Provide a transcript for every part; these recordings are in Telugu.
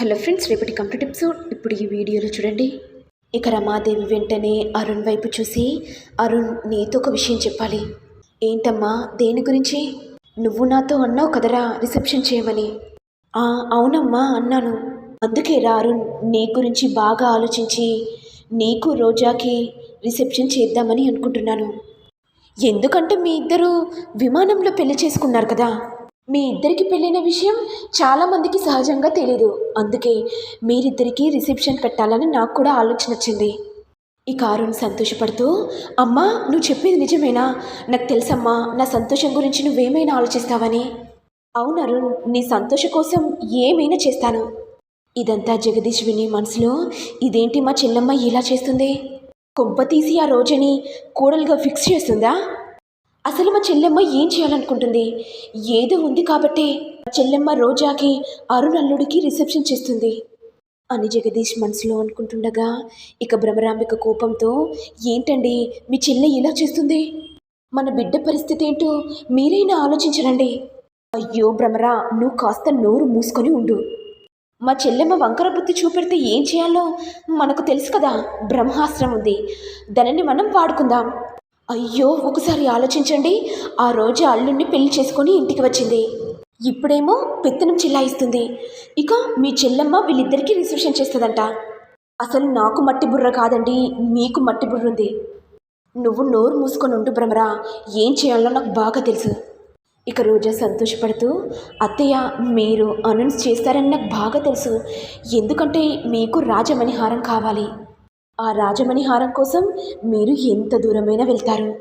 హలో ఫ్రెండ్స్ రేపటి కంప్లీట్ ఎపిసోడ్. ఇప్పుడు ఈ వీడియోలో చూడండి. ఇక రమాదేవి వెంటనే అరుణ్ వైపు చూసి అరుణ్ నీతో ఒక విషయం చెప్పాలి. ఏంటమ్మా? దేని గురించి? నువ్వు నాతో అన్నావు కదరా రిసెప్షన్ చేయమని. "ఆ, అవునమ్మా అన్నాను. అందుకే రా అరుణ్ నీ గురించి బాగా ఆలోచించి నీకు రోజాకి రిసెప్షన్ చేద్దామని అనుకుంటున్నాను. ఎందుకంటే మీ ఇద్దరు విమానంలో పెళ్ళి చేసుకున్నారు కదా? మీ ఇద్దరికి పెళ్ళైన విషయం చాలామందికి సహజంగా తెలీదు. అందుకే మీరిద్దరికీ రిసెప్షన్ పెట్టాలని నాకు కూడా ఆలోచన వచ్చింది. ఈ కారుని సంతోషపడుతూ అమ్మా నువ్వు చెప్పేది నిజమేనా? నాకు తెలుసమ్మా నా సంతోషం గురించి నువ్వేమైనా ఆలోచిస్తావని? అవును అరుణ్ నీ సంతోషం కోసం ఏమైనా చేస్తాను. ఇదంతా జగదీష్ విని మనసులో ఇదేంటి మా చెల్లమ్మ ఇలా చేస్తుంది? కొంప తీసి ఆ రోజుని కూడలుగా ఫిక్స్ చేస్తుందా? అసలు మా చెల్లెమ్మ ఏం చేయాలనుకుంటుంది? ఏదో ఉంది కాబట్టి మా చెల్లెమ్మ రోజాకి అరుణ్ అల్లుడికి రిసెప్షన్ చేస్తుంది. అని జగదీష్ మనసులో అనుకుంటుండగా ఇక భ్రమరాంబిక కోపంతో ఏంటండి మీ చెల్లె ఇలా చేస్తుంది? మన బిడ్డ పరిస్థితి ఏంటో మీరైనా ఆలోచించరండి. అయ్యో భ్రమరా నువ్వు కాస్త నోరు మూసుకొని ఉండు. మా చెల్లెమ్మ వంకర బుద్ధి చూపెడితే ఏం చేయాలో మనకు తెలుసు కదా బ్రహ్మాస్త్రం ఉంది. దానిని మనం వాడుకుందాం. అయ్యో ఒకసారి ఆలోచించండి. ఆ రోజు అల్లుణ్ణి పెళ్ళి చేసుకొని ఇంటికి వచ్చింది. ఇప్పుడేమో పెత్తనం చిల్లాయిస్తుంది. ఇక మీ చెల్లెమ్మ వీళ్ళిద్దరికీ రిసెప్షన్ చేస్తుందంట. అసలు నాకు మట్టి బుర్ర కాదండి మీకు మట్టి బుర్ర ఉంది. నువ్వు నోరు మూసుకొని ఉండు భ్రమరా ఏం చేయాలో నాకు బాగా తెలుసు. ఇక రోజా సంతోషపడుతూ అత్తయ్య మీరు అనౌన్స్ చేస్తారని నాకు బాగా తెలుసు. ఎందుకంటే మీకు రాజమణిహారం కావాలి. ఆ రాజమణి హారం కోసం మీరు ఎంత దూరమైనా వెళ్తారు?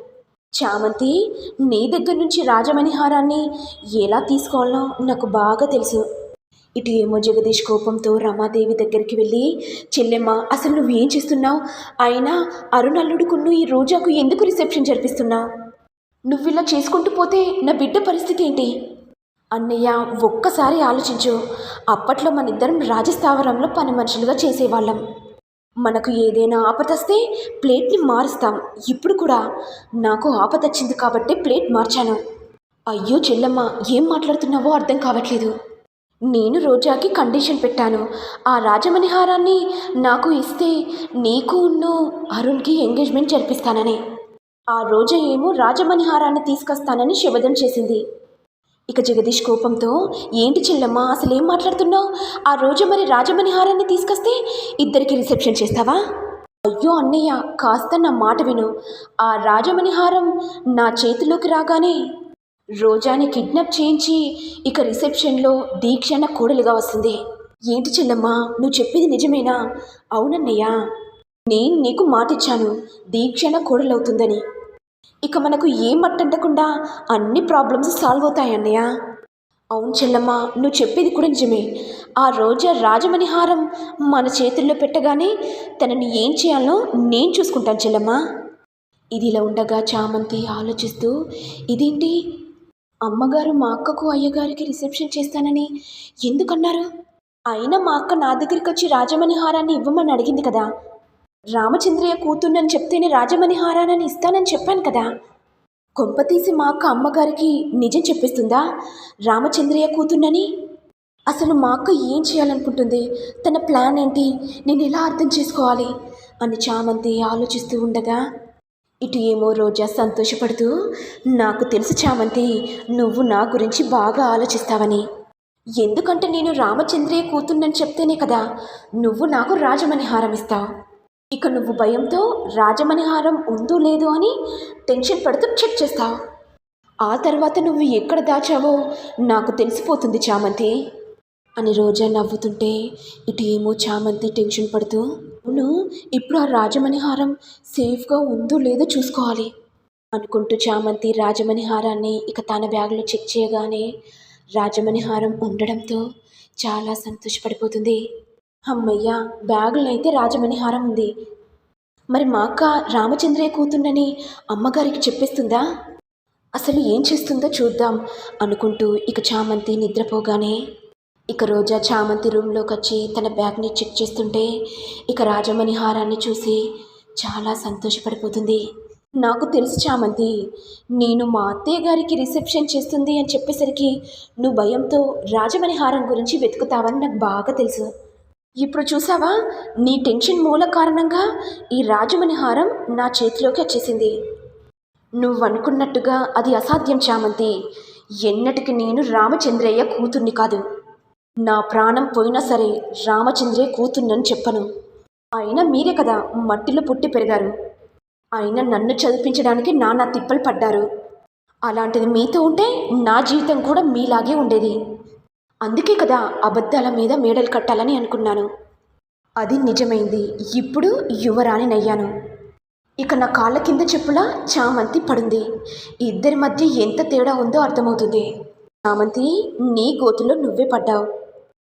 చామంతి నీ దగ్గర నుంచి రాజమణి హారాన్ని ఎలా తీసుకోవాలో నాకు బాగా తెలుసు. ఇటు ఏమో జగదీష్ కోపంతో రమాదేవి దగ్గరికి వెళ్ళి చెల్లెమ్మ అసలు నువ్వేం చేస్తున్నావు? అయినా అరుణల్లుడుకున్ను ఈ రోజాకు ఎందుకు రిసెప్షన్ జరిపిస్తున్నావు నువ్వు ఇలా చేసుకుంటూ పోతే నా బిడ్డ పరిస్థితి ఏంటి? అన్నయ్య ఒక్కసారి ఆలోచించు. అప్పట్లో మన ఇద్దరం రాజస్థావరంలో పని మనుషులుగా చేసేవాళ్ళం. మనకు ఏదైనా ఆపదొస్తే ప్లేట్ని మారుస్తాం. ఇప్పుడు కూడా నాకు ఆపదొచ్చింది కాబట్టి ప్లేట్ మార్చాను. అయ్యో చెల్లమ్మ ఏం మాట్లాడుతున్నావో అర్థం కావట్లేదు. నేను రోజాకి కండిషన్ పెట్టాను. ఆ రాజమణిహారాన్ని నాకు ఇస్తే నీకు అరుణ్కి ఎంగేజ్మెంట్ జరిపిస్తానని. ఆ రోజా ఏమో రాజమణిహారాన్ని తీసుకొస్తానని శబదం చేసింది. ఇక జగదీష్ కోపంతో ఏంటి చెల్లమ్మ అసలు ఏం మాట్లాడుతున్నావు? ఆ రోజు మరి రాజమణిహారాన్ని తీసుకొస్తే ఇద్దరికి రిసెప్షన్ చేస్తావా? అయ్యో అన్నయ్య కాస్త నా మాట విను. ఆ రాజమణిహారం నా చేతిలోకి రాగానే రోజాని కిడ్నాప్ చేయించి ఇక రిసెప్షన్లో దీక్షణ కోడలుగా వస్తుంది. ఏంటి చెల్లమ్మ నువ్వు చెప్పేది నిజమేనా? అవునన్నయ్య నేను నీకు మాటిచ్చాను. దీక్షణ కోడలవుతుందని. ఇక మనకు ఏం మట్టంటకుండా అన్ని ప్రాబ్లమ్స్ సాల్వ్ అవుతాయి అన్నయ్య. అవును చెల్లమ్మ నువ్వు చెప్పేది కూడా నిజమే. ఆ రోజు రాజమణిహారం మన చేతుల్లో పెట్టగానే తనని ఏం చేయాలో నేను చూసుకుంటాను చెల్లమ్మ. ఇది ఇలా ఉండగా చామంతి ఆలోచిస్తూ ఇదేంటి? అమ్మగారు మా అక్కకు అయ్యగారికి రిసెప్షన్ చేస్తానని ఎందుకన్నారు? అయినా మా అక్క నా దగ్గరికి వచ్చి రాజమణిహారాన్ని ఇవ్వమని అడిగింది కదా. రామచంద్రయ్య కూతుర్నని చెప్తేనే రాజమణిహారాన్ని ఇస్తానని చెప్పాను కదా. కొంపతీసి మా అక్క అమ్మగారికి నిజం చెప్పిస్తుందా? రామచంద్రయ్య కూతుర్నని? అసలు మా అక్క ఏం చేయాలనుకుంటుంది? తన ప్లాన్ ఏంటి? నేను ఎలా అర్థం చేసుకోవాలి? అని చామంతి ఆలోచిస్తూ ఉండగా ఇటు ఏమో రోజా సంతోషపడుతూ నాకు తెలుసు చామంతి నువ్వు నా గురించి బాగా ఆలోచిస్తావని. ఎందుకంటే నేను రామచంద్రయ్య కూతుర్నని చెప్తేనే కదా నువ్వు నాకు రాజమణిహారం ఇస్తావు. ఇక నువ్వు భయంతో రాజమణిహారం ఉందో లేదో అని టెన్షన్ పడుతూ చెక్ చేస్తావు. ఆ తర్వాత నువ్వు ఎక్కడ దాచావో నాకు తెలిసిపోతుంది చామంతి అని రోజా నవ్వుతుంటే ఇటు ఏమో చామంతి టెన్షన్ పడుతూ అవును ఇప్పుడు ఆ రాజమణిహారం సేఫ్గా ఉందో లేదో చూసుకోవాలి అనుకుంటూ చామంతి రాజమణిహారాన్ని ఇక తన బ్యాగ్లో చెక్ చేయగానే రాజమణిహారం ఉండడంతో చాలా సంతోషపడిపోతుంది. అమ్మయ్యా బ్యాగులో అయితే రాజమణిహారం ఉంది. మరి మా అక్క రామచంద్రయ్య కూతుండని అమ్మగారికి చెప్పేస్తుందా? అసలు ఏం చేస్తుందో చూద్దాం అనుకుంటూ ఇక చామంతి నిద్రపోగానే ఇక రోజా చామంతి రూమ్లోకి వచ్చి తన బ్యాగ్ని చెక్ చేస్తుంటే ఇక రాజమణి హారాన్ని చూసి చాలా సంతోషపడిపోతుంది. నాకు తెలుసు చామంతి నేను మా అత్తయ్య గారికి రిసెప్షన్ చేస్తుంది అని చెప్పేసరికి నువ్వు భయంతో రాజమణి హారం గురించి వెతుకుతావని నాకు బాగా తెలుసు. ఇప్పుడు చూసావా? నీ టెన్షన్ మూల కారణంగా ఈ రాజమణి హారం నా చేతిలోకి వచ్చేసింది. నువ్వు అనుకున్నట్టుగా అది అసాధ్యం చామంతి. ఎన్నటికి నేను రామచంద్రయ్య కూతుర్ని కాదు. నా ప్రాణం పోయినా సరే రామచంద్రయ్య కూతుర్నని చెప్పను. అయినా మీరే కదా మట్టిలో పుట్టి పెరిగారు. అయినా నన్ను చదివించడానికి నానా తిప్పలు పడ్డారు. అలాంటిది మీతో ఉంటే నా జీవితం కూడా మీలాగే ఉండేది. అందుకే కదా అబద్ధాల మీద మేడలు కట్టాలని అనుకున్నాను. అది నిజమైంది. ఇప్పుడు యువరాణినయ్యాను ఇక నా కాళ్ళ కింద చెప్పులా చామంతి పడింది. ఇద్దరి మధ్య ఎంత తేడా ఉందో అర్థమవుతుంది. చామంతి నీ గోతులో నువ్వే పడ్డావు.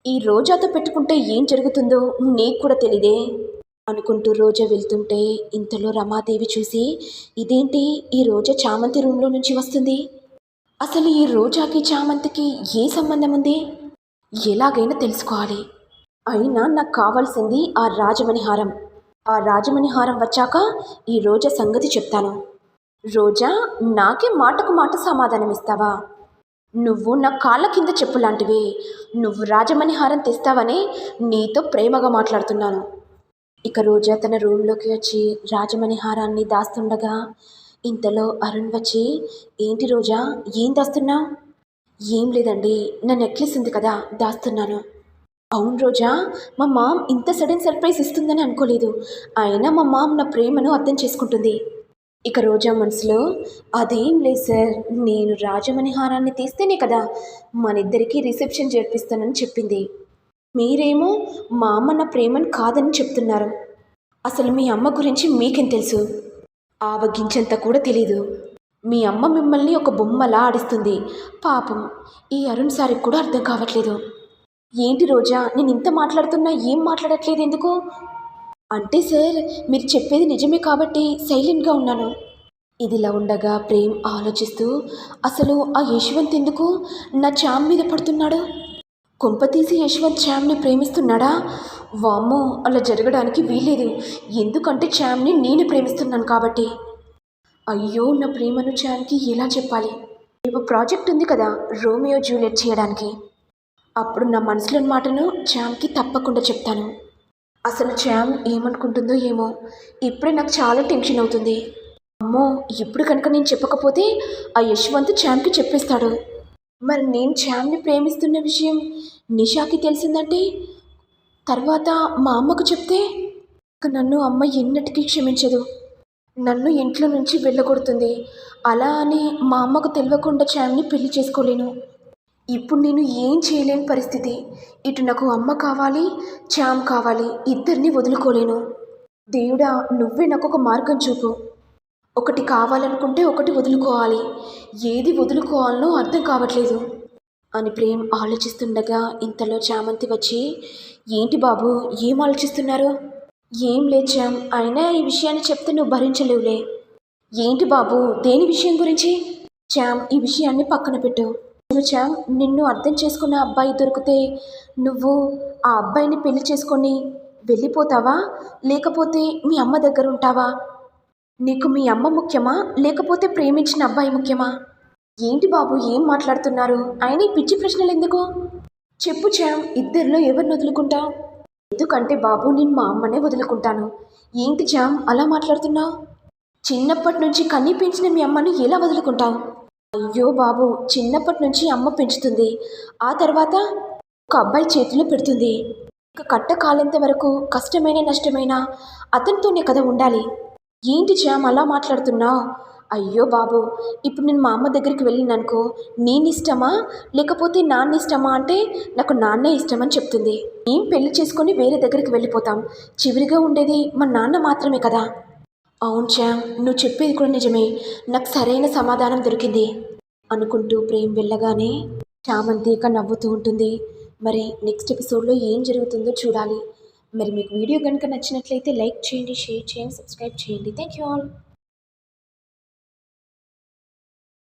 ఈ రోజాతో పెట్టుకుంటే ఏం జరుగుతుందో నీకు కూడా తెలియదే అనుకుంటూ రోజా వెళ్తుంటే ఇంతలో రమాదేవి చూసి ఇదేంటి ఈ రోజా చామంతి రూమ్లో నుంచి వస్తుంది? అసలు ఈ రోజాకి చామంతికి ఏ సంబంధం ఉంది? ఎలాగైనా తెలుసుకోవాలి. అయినా నాకు కావాల్సింది ఆ రాజమణి హారం ఆ రాజమణి హారం వచ్చాక ఈ రోజా సంగతి చెప్తాను. రోజా నాకే మాటకు మాట సమాధానం ఇస్తావా నువ్వు నా కాళ్ళ కింద చెప్పు లాంటివి. నువ్వు రాజమణి హారం తెస్తావని నీతో ప్రేమగా మాట్లాడుతున్నాను. ఇక రోజా తన రూమ్లోకి వచ్చి రాజమణి హారాన్ని దాస్తుండగా ఇంతలో అరుణ్ వచ్చి ఏంటి రోజా? ఏం దాస్తున్నావు? ఏం లేదండి నా నెక్లెస్ ఉంది కదా దాస్తున్నాను. అవును రోజా మా మామ్ ఇంత సడన్ సర్ప్రైజ్ ఇస్తుందని అనుకోలేదు. అయినా మా మామ్ నా ప్రేమను అర్థం చేసుకుంటుంది. ఇక రోజా మనసులో అదేం లేదు సార్ నేను రాజమణి హారాన్ని తీస్తేనే కదా మనిద్దరికీ రిసెప్షన్ జరిపిస్తానని చెప్పింది. మీరేమో మా అమ్మ నా ప్రేమను కాదని చెప్తున్నారు. అసలు మీ అమ్మ గురించి మీకేం తెలుసు? ఆవగించంత కూడా తెలీదు. మీ అమ్మ మిమ్మల్ని ఒక బొమ్మలా ఆడిస్తుంది. పాపం ఈ అరుణ్ సారికి కూడా అర్థం కావట్లేదు. ఏంటి రోజా నేను ఇంత మాట్లాడుతున్నా ఏం మాట్లాడట్లేదు ఎందుకు? అంటే సార్ మీరు చెప్పేది నిజమే కాబట్టి సైలెంట్గా ఉన్నాను. ఇదిలా ఉండగా ప్రేమ్ ఆలోచిస్తూ అసలు ఆ యశ్వంత్ ఎందుకు నా చామ్ మీద పడుతున్నాడు? కొంపతీసి యశ్వంత్ శ్యామ్ని ప్రేమిస్తున్నాడా? వామ్మో అలా జరగడానికి వీలేదు ఎందుకంటే శ్యామ్ని నేను ప్రేమిస్తున్నాను కాబట్టి. అయ్యో నా ప్రేమను శ్యామ్కి ఎలా చెప్పాలి? రేపు ప్రాజెక్ట్ ఉంది కదా రోమియో జూలియట్ చేయడానికి. అప్పుడు నా మనసులోని మాటను శ్యామ్కి తప్పకుండా చెప్తాను. అసలు శ్యామ్ ఏమనుకుంటుందో ఏమో. ఇప్పుడే నాకు చాలా టెన్షన్ అవుతుంది. అమ్మో ఇప్పుడు కనుక నేను చెప్పకపోతే ఆ యశ్వంత్ శ్యామ్కి చెప్పేస్తాడు. మరి నేను శ్యామ్ని ప్రేమిస్తున్న విషయం నిషాకి తెలిసిందంటే? తర్వాత మా అమ్మకు చెప్తే? నన్ను అమ్మ ఎన్నటికీ క్షమించదు. నన్ను ఇంట్లో నుంచి వెళ్ళగొడుతుంది. అలా అని మా అమ్మకు తెలియకుండా శ్యామ్ని పెళ్ళి చేసుకోలేను. ఇప్పుడు నేను ఏం చేయలేని పరిస్థితి. ఇటు నాకు అమ్మ కావాలి శ్యామ్ కావాలి. ఇద్దరిని వదులుకోలేను. దేవుడా నువ్వే నాకు ఒక మార్గం చూపు. ఒకటి కావాలనుకుంటే ఒకటి వదులుకోవాలి. ఏది వదులుకోవాలనో అర్థం కావట్లేదు. అని ప్రేమ్ ఆలోచిస్తుండగా ఇంతలో చామంతి వచ్చి ఏంటి బాబు ఏం ఆలోచిస్తున్నారు? ఏం లేచాం అయినా ఈ విషయాన్ని చెప్తే నువ్వు భరించలేవులే. ఏంటి బాబు దేని విషయం గురించి? చామ్ ఈ విషయాన్ని పక్కన పెట్టు. చామ్ నిన్ను అర్థం చేసుకున్న అబ్బాయి దొరికితే నువ్వు ఆ అబ్బాయిని పెళ్ళి చేసుకొని వెళ్ళిపోతావా? లేకపోతే మీ అమ్మ దగ్గర ఉంటావా నీకు మీ అమ్మ ముఖ్యమా? లేకపోతే ప్రేమించిన అబ్బాయి ముఖ్యమా? ఏంటి బాబు ఏం మాట్లాడుతున్నారు? ఆయన ఈ పిచ్చి ప్రశ్నలు ఎందుకు చెప్పు చామ్ ఇద్దరిలో ఎవరిని వదులుకుంటావు? ఎందుకంటే బాబు నేను మా అమ్మనే వదులుకుంటాను. ఏంటి చామ్ అలా మాట్లాడుతున్నావు? చిన్నప్పటి నుంచి కన్నీ పెంచిన మీ అమ్మని ఎలా వదులుకుంటావు? అయ్యో బాబు చిన్నప్పటి నుంచి అమ్మ పెంచుతుంది. ఆ తర్వాత ఒక అబ్బాయి చేతిలో పెడుతుంది. ఇక కట్ట కాలేంత వరకు కష్టమైన నష్టమైన అతనితోనే కదా ఉండాలి. ఏంటి శ్యామ్ అలా మాట్లాడుతున్నావు అయ్యో బాబు ఇప్పుడు నేను మా అమ్మ దగ్గరికి వెళ్ళిననుకో నేను ఇష్టమా లేకపోతే నాన్న ఇష్టమా అంటే నాకు నాన్నే ఇష్టమని చెప్తుంది. ఏం పెళ్ళి చేసుకొని వేరే దగ్గరికి వెళ్ళిపోతాం. చివరిగా ఉండేది మా నాన్న మాత్రమే కదా. అవును శ్యామ్ నువ్వు చెప్పేది కూడా నిజమే. నాకు సరైన సమాధానం దొరికింది అనుకుంటూ ప్రేమ్ వెళ్ళగానే చామంతి ఇక నవ్వుతూ ఉంటుంది. మరి నెక్స్ట్ ఎపిసోడ్లో ఏం జరుగుతుందో చూడాలి. మరి మీకు వీడియో కనుక నచ్చినట్లయితే లైక్ చేయండి షేర్ చేయండి సబ్స్క్రైబ్ చేయండి థ్యాంక్ యూ ఆల్